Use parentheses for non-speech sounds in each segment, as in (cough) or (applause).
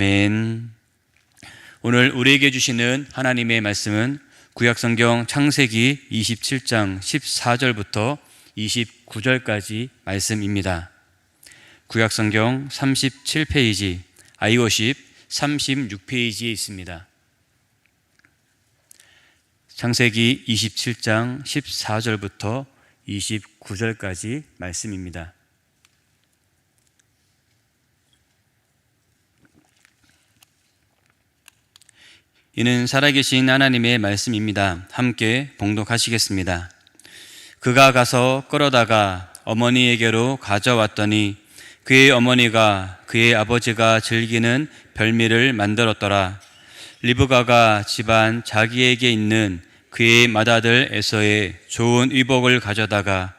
아멘. 오늘 우리에게 주시는 하나님의 말씀은 구약성경 창세기 27장 14절부터 29절까지 말씀입니다. 구약성경 37페이지, 아이오십 36페이지에 있습니다. 창세기 27장 14절부터 29절까지 말씀입니다. 이는 살아계신 하나님의 말씀입니다. 함께 봉독하시겠습니다. 그가 가서 끌어다가 어머니에게로 가져왔더니 그의 어머니가 그의 아버지가 즐기는 별미를 만들었더라. 리브가가 집안 자기에게 있는 그의 맏아들 에서의 좋은 의복을 가져다가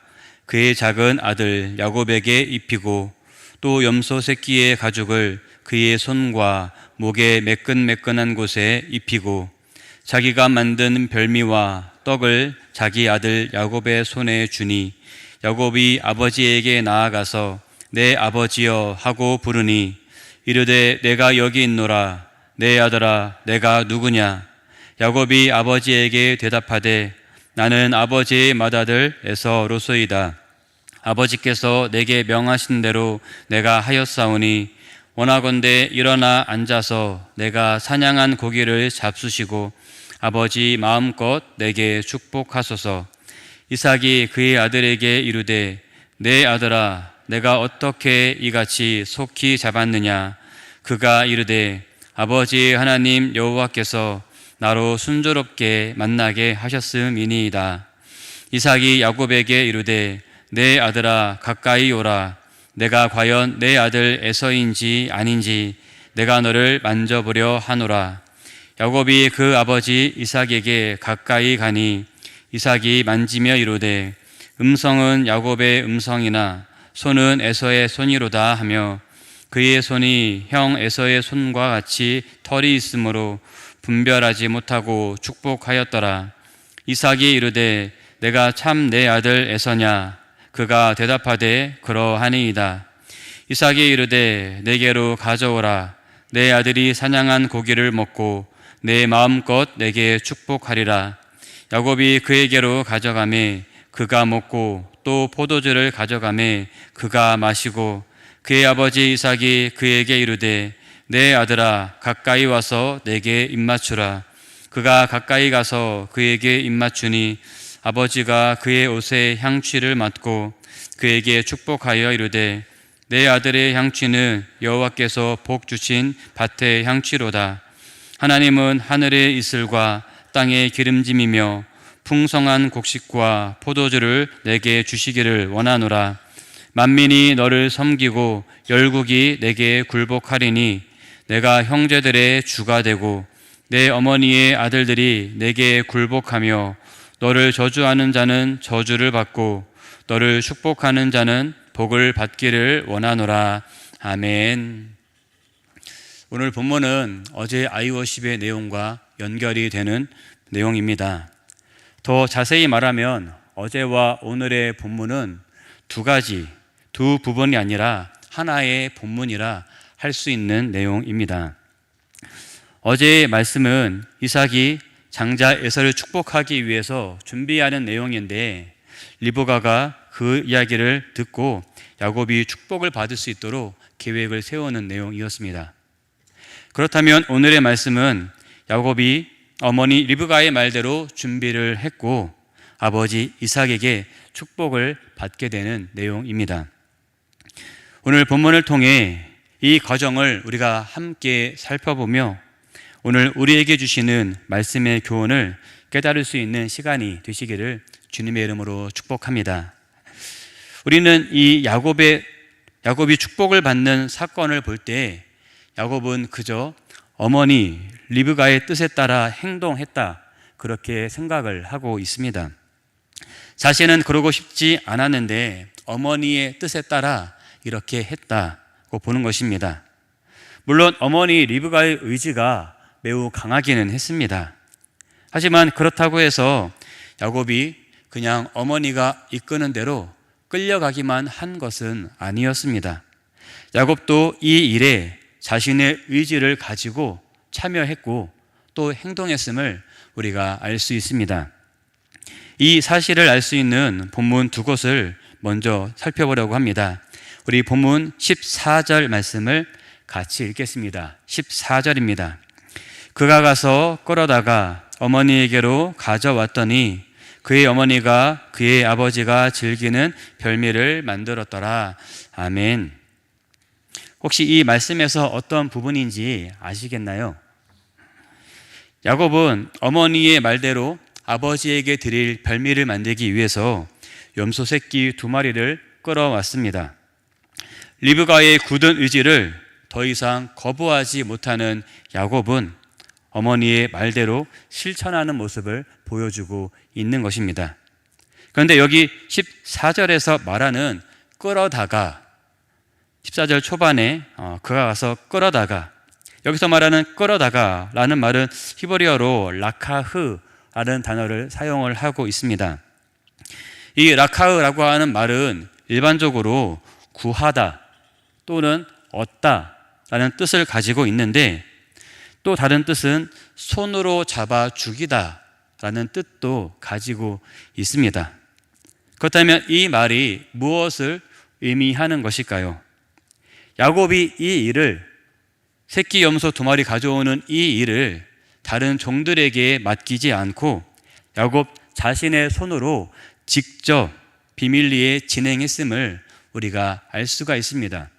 그의 작은 아들 야곱에게 입히고 또 염소 새끼의 가죽을 그의 손과 목에 매끈매끈한 곳에 입히고 자기가 만든 별미와 떡을 자기 아들 야곱의 손에 주니 야곱이 아버지에게 나아가서 내 아버지여 하고 부르니 이르되 내가 여기 있노라. 내 아들아 내가 누구냐? 야곱이 아버지에게 대답하되 나는 아버지의 맏아들 에서로소이다. 아버지께서 내게 명하신 대로 내가 하였사오니 원하건대 일어나 앉아서 내가 사냥한 고기를 잡수시고 아버지 마음껏 내게 축복하소서. 이삭이 그의 아들에게 이르되 내 아들아 내가 어떻게 이같이 속히 잡았느냐? 그가 이르되 아버지 하나님 여호와께서 나로 순조롭게 만나게 하셨음이니이다. 이삭이 야곱에게 이르되 내 아들아 가까이 오라 내가 과연 내 아들 에서인지 아닌지 내가 너를 만져보려 하노라. 야곱이 그 아버지 이삭에게 가까이 가니 이삭이 만지며 이르되 음성은 야곱의 음성이나 손은 에서의 손이로다 하며 그의 손이 형 에서의 손과 같이 털이 있으므로 분별하지 못하고 축복하였더라. 이삭이 이르되 내가 참 내 아들 에서냐 그가 대답하되 그러하니이다. 이삭이 이르되 내게로 가져오라. 내 아들이 사냥한 고기를 먹고 내 마음껏 내게 축복하리라. 야곱이 그에게로 가져가매 그가 먹고 또 포도주를 가져가매 그가 마시고 그의 아버지 이삭이 그에게 이르되 내 아들아 가까이 와서 내게 입맞추라. 그가 가까이 가서 그에게 입맞추니 아버지가 그의 옷에 향취를 맡고 그에게 축복하여 이르되 내 아들의 향취는 여호와께서 복 주신 밭의 향취로다. 하나님은 하늘의 이슬과 땅의 기름짐이며 풍성한 곡식과 포도주를 내게 주시기를 원하노라. 만민이 너를 섬기고 열국이 내게 굴복하리니 내가 형제들의 주가 되고 내 어머니의 아들들이 내게 굴복하며 너를 저주하는 자는 저주를 받고 너를 축복하는 자는 복을 받기를 원하노라. 아멘. 오늘 본문은 어제 아이워십의 내용과 연결이 되는 내용입니다. 더 자세히 말하면 어제와 오늘의 본문은 두 가지, 두 부분이 아니라 하나의 본문이라 할 수 있는 내용입니다. 어제의 말씀은 이삭이 장자 에서를 축복하기 위해서 준비하는 내용인데 리브가가 그 이야기를 듣고 야곱이 축복을 받을 수 있도록 계획을 세우는 내용이었습니다. 그렇다면 오늘의 말씀은 야곱이 어머니 리브가의 말대로 준비를 했고 아버지 이삭에게 축복을 받게 되는 내용입니다. 오늘 본문을 통해 이 과정을 우리가 함께 살펴보며 오늘 우리에게 주시는 말씀의 교훈을 깨달을 수 있는 시간이 되시기를 주님의 이름으로 축복합니다. 우리는 이 야곱의 야곱이 축복을 받는 사건을 볼 때 야곱은 그저 어머니 리브가의 뜻에 따라 행동했다 그렇게 생각을 하고 있습니다. 자신은 그러고 싶지 않았는데 어머니의 뜻에 따라 이렇게 했다고 보는 것입니다. 물론 어머니 리브가의 의지가 매우 강하기는 했습니다. 하지만 그렇다고 해서 야곱이 그냥 어머니가 이끄는 대로 끌려가기만 한 것은 아니었습니다. 야곱도 이 일에 자신의 의지를 가지고 참여했고 또 행동했음을 우리가 알 수 있습니다. 이 사실을 알 수 있는 본문 두 곳을 먼저 살펴보려고 합니다. 우리 본문 14절 말씀을 같이 읽겠습니다. 14절입니다. 그가 가서 끌어다가 어머니에게로 가져왔더니 그의 어머니가 그의 아버지가 즐기는 별미를 만들었더라. 아멘. 혹시 이 말씀에서 어떤 부분인지 아시겠나요? 야곱은 어머니의 말대로 아버지에게 드릴 별미를 만들기 위해서 염소 새끼 두 마리를 끌어왔습니다. 리브가의 굳은 의지를 더 이상 거부하지 못하는 야곱은 어머니의 말대로 실천하는 모습을 보여주고 있는 것입니다. 그런데 여기 14절에서 말하는 끌어다가 14절 초반에 어, 그가 가서 끌어다가 여기서 말하는 끌어다가라는 말은 히브리어로 라카흐라는 단어를 사용을 하고 있습니다. 이 라카흐라고 하는 말은 일반적으로 구하다 또는 얻다 라는 뜻을 가지고 있는데 또 다른 뜻은 손으로 잡아 죽이다 라는 뜻도 가지고 있습니다. 그렇다면 이 말이 무엇을 의미하는 것일까요? 야곱이 이 일을 새끼 염소 두 마리 가져오는 이 일을 다른 종들에게 맡기지 않고 야곱 자신의 손으로 직접 비밀리에 진행했음을 우리가 알 수가 있습니다.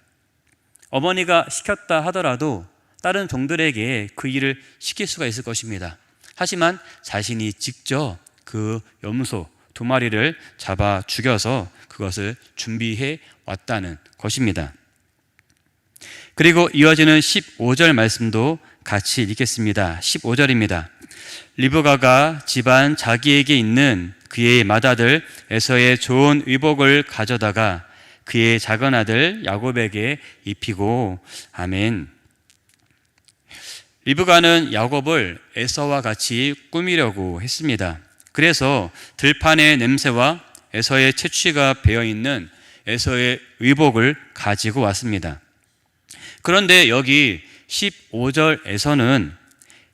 어머니가 시켰다 하더라도 다른 종들에게 그 일을 시킬 수가 있을 것입니다. 하지만 자신이 직접 그 염소 두 마리를 잡아 죽여서 그것을 준비해 왔다는 것입니다. 그리고 이어지는 15절 말씀도 같이 읽겠습니다. 15절입니다. 리브가가 집안 자기에게 있는 그의 맏아들 에서의 좋은 의복을 가져다가 그의 작은 아들 야곱에게 입히고 아멘. 리브가는 야곱을 에서와 같이 꾸미려고 했습니다. 그래서 들판의 냄새와 에서의 채취가 배어 있는 에서의 의복을 가지고 왔습니다. 그런데 여기 15절에서는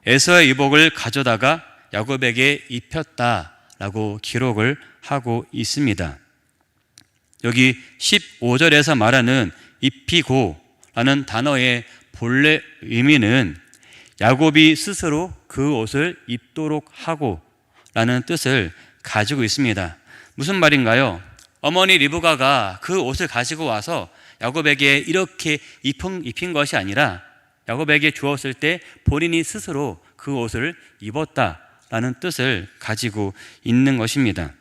에서의 의복을 가져다가 야곱에게 입혔다라고 기록을 하고 있습니다. 여기 15절에서 말하는 입히고라는 단어의 본래 의미는 야곱이 스스로 그 옷을 입도록 하고 라는 뜻을 가지고 있습니다. 무슨 말인가요? 어머니 리브가가 그 옷을 가지고 와서 야곱에게 이렇게 입힌, 입힌 것이 아니라 야곱에게 주었을 때 본인이 스스로 그 옷을 입었다라는 뜻을 가지고 있는 것입니다.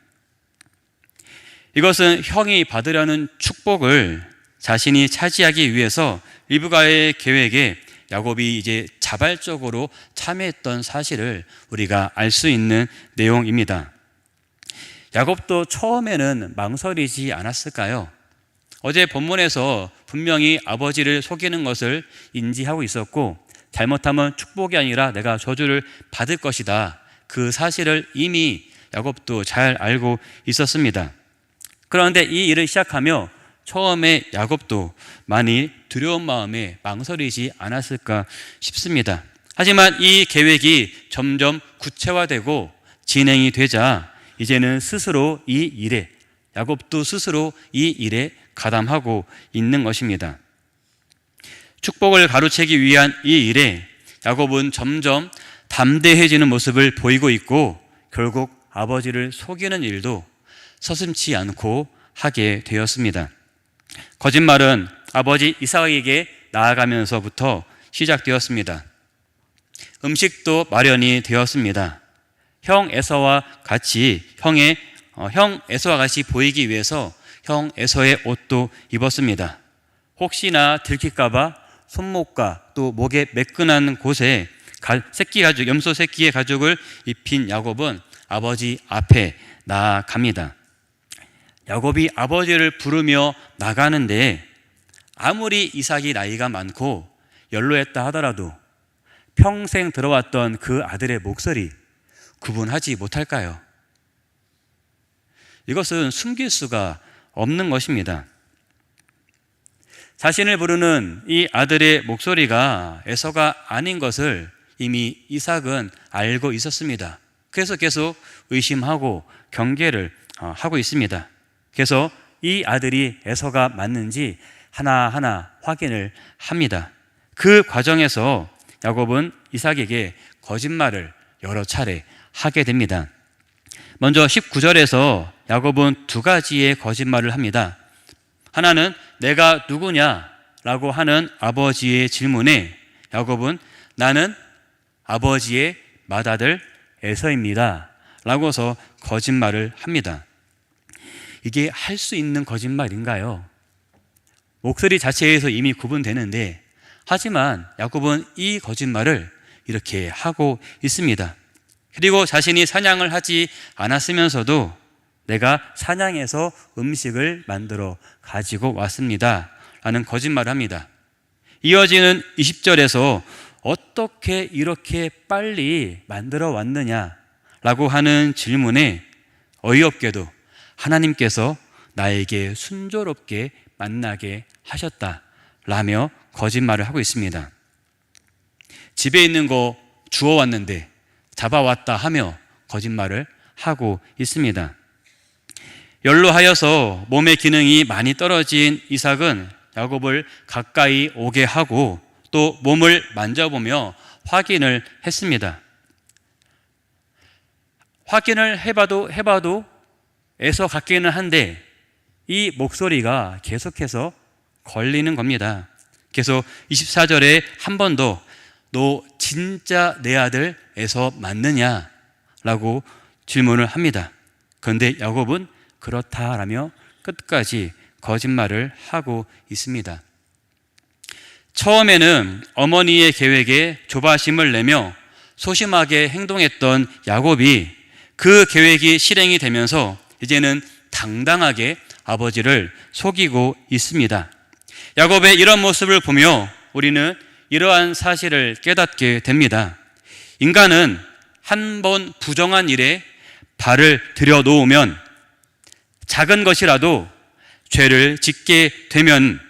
이것은 형이 받으려는 축복을 자신이 차지하기 위해서 리브가의 계획에 야곱이 이제 자발적으로 참여했던 사실을 우리가 알 수 있는 내용입니다. 야곱도 처음에는 망설이지 않았을까요? 어제 본문에서 분명히 아버지를 속이는 것을 인지하고 있었고 잘못하면 축복이 아니라 내가 저주를 받을 것이다. 그 사실을 이미 야곱도 잘 알고 있었습니다. 그런데 이 일을 시작하며 처음에 야곱도 많이 두려운 마음에 망설이지 않았을까 싶습니다. 하지만 이 계획이 점점 구체화되고 진행이 되자 이제는 스스로 이 일에 야곱도 스스로 이 일에 가담하고 있는 것입니다. 축복을 가로채기 위한 이 일에 야곱은 점점 담대해지는 모습을 보이고 있고 결국 아버지를 속이는 일도 서슴치 않고 하게 되었습니다. 거짓말은 아버지 이삭에게 나아가면서부터 시작되었습니다. 음식도 마련이 되었습니다. 형 에서와 같이 형의 어, 형 에서와 같이 보이기 위해서 형 에서의 옷도 입었습니다. 혹시나 들킬까봐 손목과 또 목에 매끈한 곳에 새끼 가죽, 염소 새끼의 가죽을 입힌 야곱은 아버지 앞에 나아갑니다. 야곱이 아버지를 부르며 나가는데 아무리 이삭이 나이가 많고 연로했다 하더라도 평생 들어왔던 그 아들의 목소리 구분하지 못할까요? 이것은 숨길 수가 없는 것입니다. 자신을 부르는 이 아들의 목소리가 에서가 아닌 것을 이미 이삭은 알고 있었습니다. 그래서 계속 의심하고 경계를 어, 하고 있습니다. 그래서 이 아들이 에서가 맞는지 하나하나 확인을 합니다. 그 과정에서 야곱은 이삭에게 거짓말을 여러 차례 하게 됩니다. 먼저 19절에서 야곱은 두 가지의 거짓말을 합니다. 하나는 내가 누구냐? 라고 하는 아버지의 질문에 야곱은 나는 아버지의 맏아들 에서입니다. 라고서 거짓말을 합니다. 이게 할 수 있는 거짓말인가요? 목소리 자체에서 이미 구분되는데 하지만 야곱은 이 거짓말을 이렇게 하고 있습니다. 그리고 자신이 사냥을 하지 않았으면서도 내가 사냥해서 음식을 만들어 가지고 왔습니다. 라는 거짓말을 합니다. 이어지는 20절에서 어떻게 이렇게 빨리 만들어 왔느냐? 라고 하는 질문에 어이없게도 하나님께서 나에게 순조롭게 만나게 하셨다. 라며 거짓말을 하고 있습니다. 집에 있는 거 주워왔는데 잡아왔다 하며 거짓말을 하고 있습니다. 연로하여서 몸의 기능이 많이 떨어진 이삭은 야곱을 가까이 오게 하고 또 몸을 만져보며 확인을 했습니다. 확인을 해봐도 해봐도 애서 같기는 한데 이 목소리가 계속해서 걸리는 겁니다. 그래서 24절에 한 번 더 너 진짜 내 아들 에서 맞느냐? 라고 질문을 합니다. 그런데 야곱은 그렇다라며 끝까지 거짓말을 하고 있습니다. 처음에는 어머니의 계획에 조바심을 내며 소심하게 행동했던 야곱이 그 계획이 실행이 되면서 이제는 당당하게 아버지를 속이고 있습니다. 야곱의 이런 모습을 보며 우리는 이러한 사실을 깨닫게 됩니다. 인간은 한 번 부정한 일에 발을 들여놓으면 작은 것이라도 죄를 짓게 되면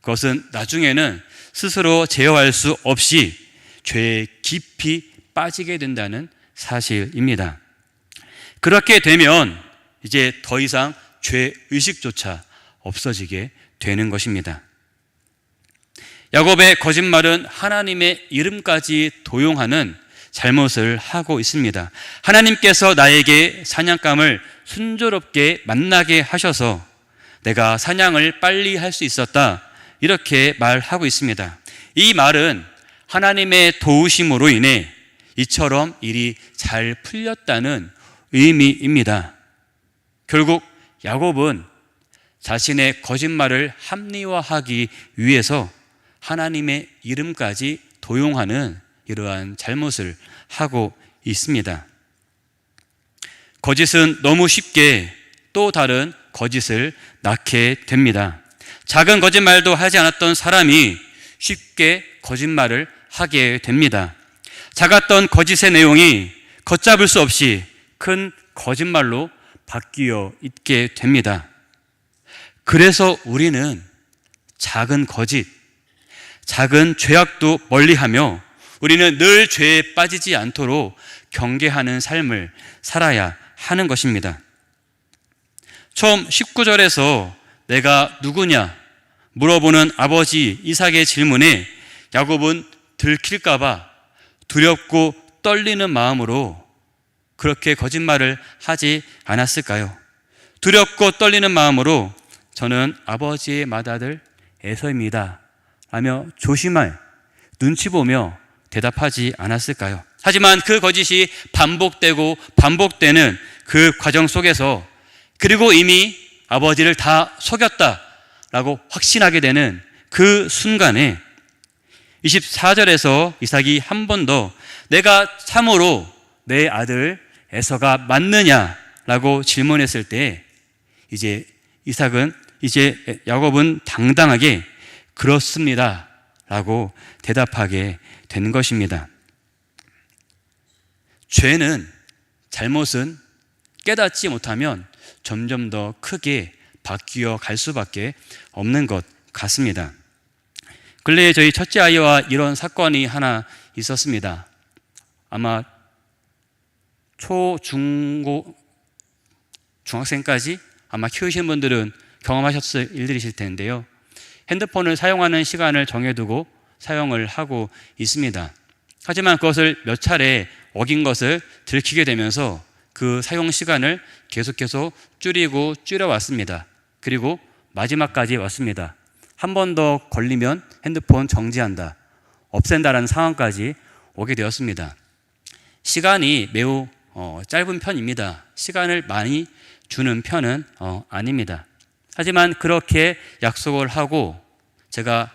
그것은 나중에는 스스로 제어할 수 없이 죄에 깊이 빠지게 된다는 사실입니다. 그렇게 되면 이제 더 이상 죄 의식조차 없어지게 되는 것입니다. 야곱의 거짓말은 하나님의 이름까지 도용하는 잘못을 하고 있습니다. 하나님께서 나에게 사냥감을 순조롭게 만나게 하셔서 내가 사냥을 빨리 할 수 있었다. 이렇게 말하고 있습니다. 이 말은 하나님의 도우심으로 인해 이처럼 일이 잘 풀렸다는 의미입니다. 결국 야곱은 자신의 거짓말을 합리화하기 위해서 하나님의 이름까지 도용하는 이러한 잘못을 하고 있습니다. 거짓은 너무 쉽게 또 다른 거짓을 낳게 됩니다. 작은 거짓말도 하지 않았던 사람이 쉽게 거짓말을 하게 됩니다. 작았던 거짓의 내용이 걷잡을 수 없이 큰 거짓말로 바뀌어 있게 됩니다. 그래서 우리는 작은 거짓, 작은 죄악도 멀리하며 우리는 늘 죄에 빠지지 않도록 경계하는 삶을 살아야 하는 것입니다. 처음 19절에서 내가 누구냐 물어보는 아버지 이삭의 질문에 야곱은 들킬까봐 두렵고 떨리는 마음으로 그렇게 거짓말을 하지 않았을까요? 두렵고 떨리는 마음으로 저는 아버지의 맏아들 에서입니다. 라며 조심할 눈치 보며 대답하지 않았을까요? 하지만 그 거짓이 반복되고 반복되는 그 과정 속에서 그리고 이미 아버지를 다 속였다라고 확신하게 되는 그 순간에 24절에서 이삭이 한 번 더 내가 참으로 내 아들 에서가 맞느냐라고 질문했을 때 이제 이삭은 이제 야곱은 당당하게 그렇습니다라고 대답하게 된 것입니다. 죄는 잘못은 깨닫지 못하면 점점 더 크게 바뀌어 갈 수밖에 없는 것 같습니다. 근래에 저희 첫째 아이와 이런 사건이 하나 있었습니다. 아마 초, 중고, 중학생까지 아마 키우신 분들은 경험하셨을 일들이실 텐데요. 핸드폰을 사용하는 시간을 정해두고 사용을 하고 있습니다. 하지만 그것을 몇 차례 어긴 것을 들키게 되면서 그 사용 시간을 계속해서 줄이고 줄여왔습니다. 그리고 마지막까지 왔습니다. 한 번 더 걸리면 핸드폰 정지한다. 없앤다라는 상황까지 오게 되었습니다. 시간이 매우 어, 짧은 편입니다. 시간을 많이 주는 편은 어, 아닙니다. 하지만 그렇게 약속을 하고 제가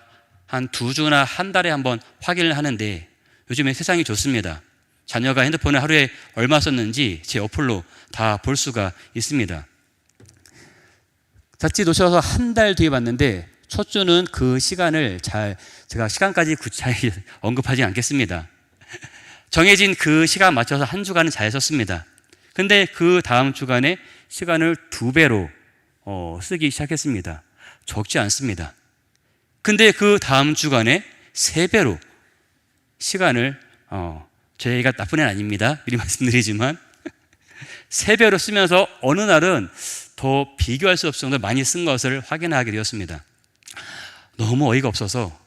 한 두 주나 한 달에 한 번 확인을 하는데 요즘에 세상이 좋습니다. 자녀가 핸드폰을 하루에 얼마 썼는지 제 어플로 다 볼 수가 있습니다. 자칫 놓쳐서 한 달 뒤에 봤는데 첫 주는 그 시간을 잘 제가 시간까지 구차히 (laughs) 언급하지 않겠습니다. 정해진 그 시간 맞춰서 한 주간은 잘 썼습니다. 근데 그 다음 주간에 시간을 두 배로 어, 쓰기 시작했습니다. 적지 않습니다. 근데 그 다음 주간에 세 배로 시간을 어, 저희가 나쁜 애는 아닙니다. 미리 (laughs) 말씀드리지만 (laughs) 세 배로 쓰면서 어느 날은 더 비교할 수 없을 정도로 많이 쓴 것을 확인하게 되었습니다. 너무 어이가 없어서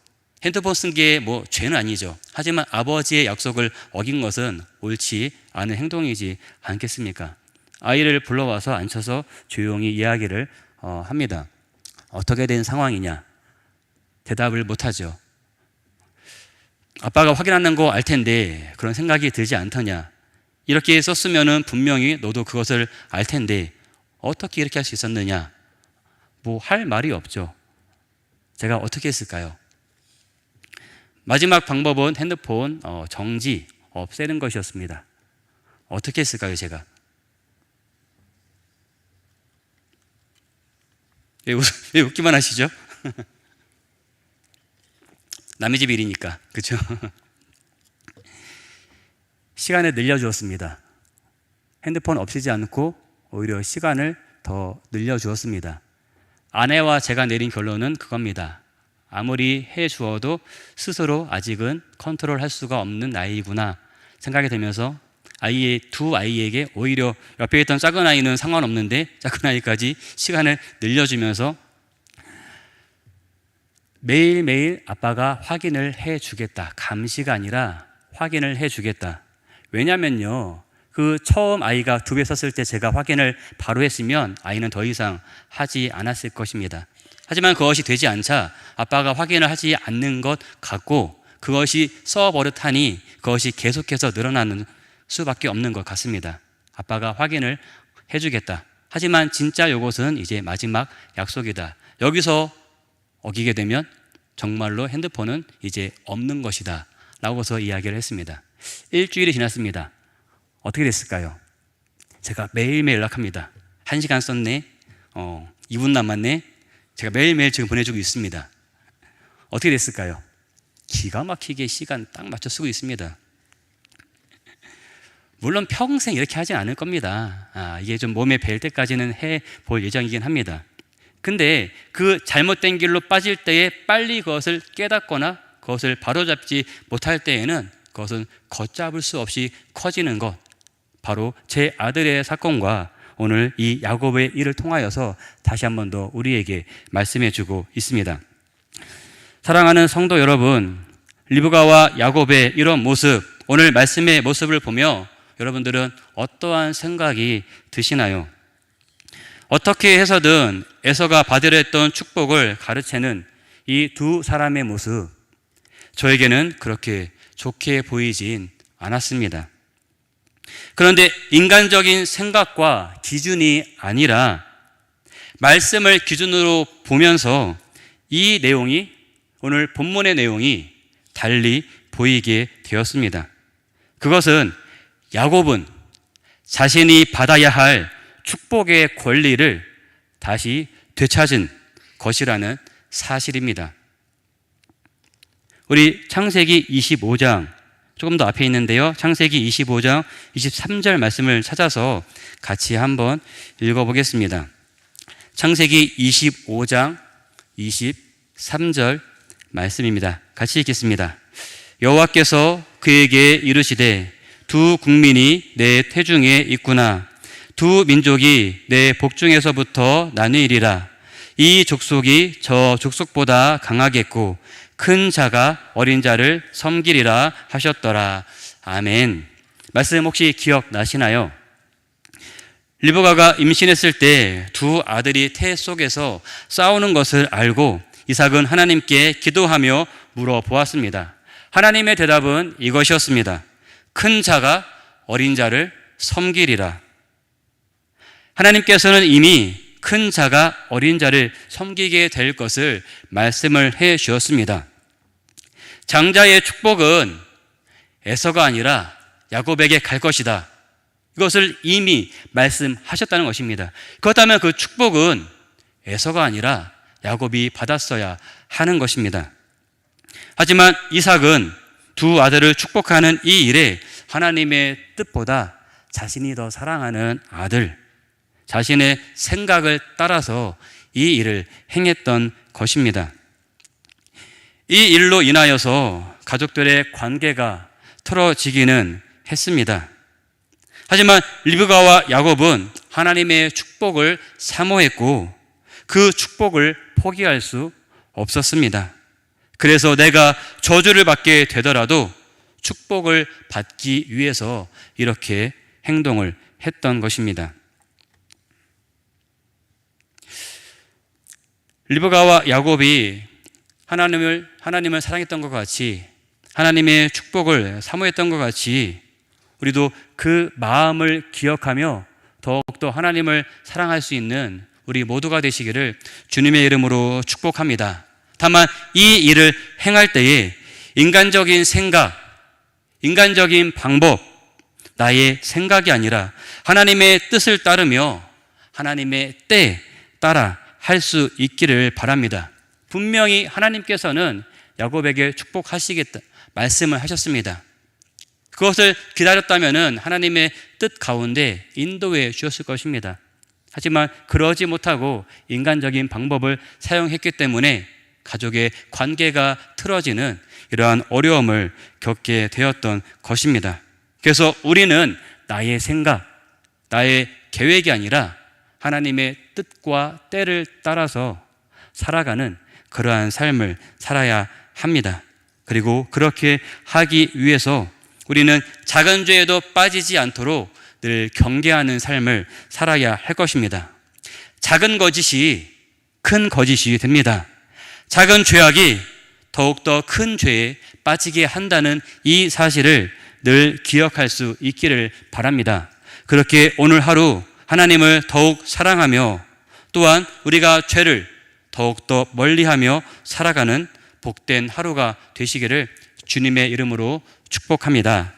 핸드폰 쓴 게 뭐 죄는 아니죠. 하지만 아버지의 약속을 어긴 것은 옳지 않은 행동이지 않겠습니까? 아이를 불러와서 앉혀서 조용히 이야기를 어, 합니다. 어떻게 된 상황이냐? 대답을 못하죠. 아빠가 확인하는 거 알 텐데 그런 생각이 들지 않더냐? 이렇게 썼으면은 분명히 너도 그것을 알 텐데 어떻게 이렇게 할 수 있었느냐? 뭐 할 말이 없죠. 제가 어떻게 했을까요? 마지막 방법은 핸드폰 어, 정지, 없애는 것이었습니다. 어떻게 했을까요, 제가? 왜, 웃, 왜 웃기만 하시죠? (laughs) 남의 집 일이니까, 그렇죠? (laughs) 시간을 늘려주었습니다. 핸드폰 없애지 않고 오히려 시간을 더 늘려주었습니다. 아내와 제가 내린 결론은 그겁니다. 아무리 해 주어도 스스로 아직은 컨트롤 할 수가 없는 나이구나 생각이 되면서 아이의 두 아이에게 오히려 옆에 있던 작은 아이는 상관없는데 작은 아이까지 시간을 늘려주면서 매일매일 아빠가 확인을 해 주겠다. 감시가 아니라 확인을 해 주겠다. 왜냐면요. 그 처음 아이가 두배 썼을 때 제가 확인을 바로 했으면 아이는 더 이상 하지 않았을 것입니다. 하지만 그것이 되지 않자 아빠가 확인을 하지 않는 것 같고 그것이 써버릇하니 그것이 계속해서 늘어나는 수밖에 없는 것 같습니다. 아빠가 확인을 해주겠다. 하지만 진짜 이것은 이제 마지막 약속이다. 여기서 어기게 되면 정말로 핸드폰은 이제 없는 것이다. 라고서 이야기를 했습니다. 일주일이 지났습니다. 어떻게 됐을까요? 제가 매일매일 연락합니다. 한 시간 썼네. 어, 2분 남았네. 제가 매일매일 지금 보내주고 있습니다. 어떻게 됐을까요? 기가 막히게 시간 딱 맞춰 쓰고 있습니다. 물론 평생 이렇게 하진 않을 겁니다. 아, 이게 좀 몸에 뵐 때까지는 해 볼 예정이긴 합니다. 근데 그 잘못된 길로 빠질 때에 빨리 그것을 깨닫거나 그것을 바로잡지 못할 때에는 그것은 걷잡을 수 없이 커지는 것. 바로 제 아들의 사건과 오늘 이 야곱의 일을 통하여서 다시 한 번 더 우리에게 말씀해 주고 있습니다. 사랑하는 성도 여러분, 리브가와 야곱의 이런 모습, 오늘 말씀의 모습을 보며 여러분들은 어떠한 생각이 드시나요? 어떻게 해서든 에서가 받으려 했던 축복을 가르치는 이 두 사람의 모습, 저에게는 그렇게 좋게 보이진 않았습니다. 그런데 인간적인 생각과 기준이 아니라 말씀을 기준으로 보면서 이 내용이 오늘 본문의 내용이 달리 보이게 되었습니다. 그것은 야곱은 자신이 받아야 할 축복의 권리를 다시 되찾은 것이라는 사실입니다. 우리 창세기 25장 조금 더 앞에 있는데요. 창세기 25장 23절 말씀을 찾아서 같이 한번 읽어보겠습니다. 창세기 25장 3절 말씀입니다. 같이 읽겠습니다. 여호와께서 그에게 이르시되 두 국민이 내 태중에 있구나 두 민족이 내 복중에서부터 나뉘리라 이 족속이 저 족속보다 강하겠고 큰 자가 어린 자를 섬기리라 하셨더라 아멘 말씀 혹시 기억나시나요? 리브가가 임신했을 때 두 아들이 태 속에서 싸우는 것을 알고 이삭은 하나님께 기도하며 물어보았습니다. 하나님의 대답은 이것이었습니다. 큰 자가 어린 자를 섬기리라. 하나님께서는 이미 큰 자가 어린 자를 섬기게 될 것을 말씀을 해 주었습니다. 장자의 축복은 에서가 아니라 야곱에게 갈 것이다. 이것을 이미 말씀하셨다는 것입니다. 그렇다면 그 축복은 에서가 아니라 야곱이 받았어야 하는 것입니다. 하지만 이삭은 두 아들을 축복하는 이 일에 하나님의 뜻보다 자신이 더 사랑하는 아들, 자신의 생각을 따라서 이 일을 행했던 것입니다. 이 일로 인하여서 가족들의 관계가 틀어지기는 했습니다. 하지만 리브가와 야곱은 하나님의 축복을 사모했고 그 축복을 포기할 수 없었습니다. 그래서 내가 저주를 받게 되더라도 축복을 받기 위해서 이렇게 행동을 했던 것입니다. 리브가와 야곱이 하나님을 하나님을 사랑했던 것 같이 하나님의 축복을 사모했던 것 같이 우리도 그 마음을 기억하며 더욱더 하나님을 사랑할 수 있는 우리 모두가 되시기를 주님의 이름으로 축복합니다. 다만 이 일을 행할 때에 인간적인 생각, 인간적인 방법, 나의 생각이 아니라 하나님의 뜻을 따르며 하나님의 때 따라 할 수 있기를 바랍니다. 분명히 하나님께서는 야곱에게 축복하시겠다 말씀을 하셨습니다. 그것을 기다렸다면 하나님의 뜻 가운데 인도해 주었을 것입니다. 하지만 그러지 못하고 인간적인 방법을 사용했기 때문에 가족의 관계가 틀어지는 이러한 어려움을 겪게 되었던 것입니다. 그래서 우리는 나의 생각, 나의 계획이 아니라 하나님의 뜻과 때를 따라서 살아가는 그러한 삶을 살아야 합니다. 그리고 그렇게 하기 위해서 우리는 작은 죄에도 빠지지 않도록 늘 경계하는 삶을 살아야 할 것입니다. 작은 거짓이 큰 거짓이 됩니다. 작은 죄악이 더욱더 큰 죄에 빠지게 한다는 이 사실을 늘 기억할 수 있기를 바랍니다. 그렇게 오늘 하루 하나님을 더욱 사랑하며 또한 우리가 죄를 더욱더 멀리하며 살아가는 복된 하루가 되시기를 주님의 이름으로 축복합니다.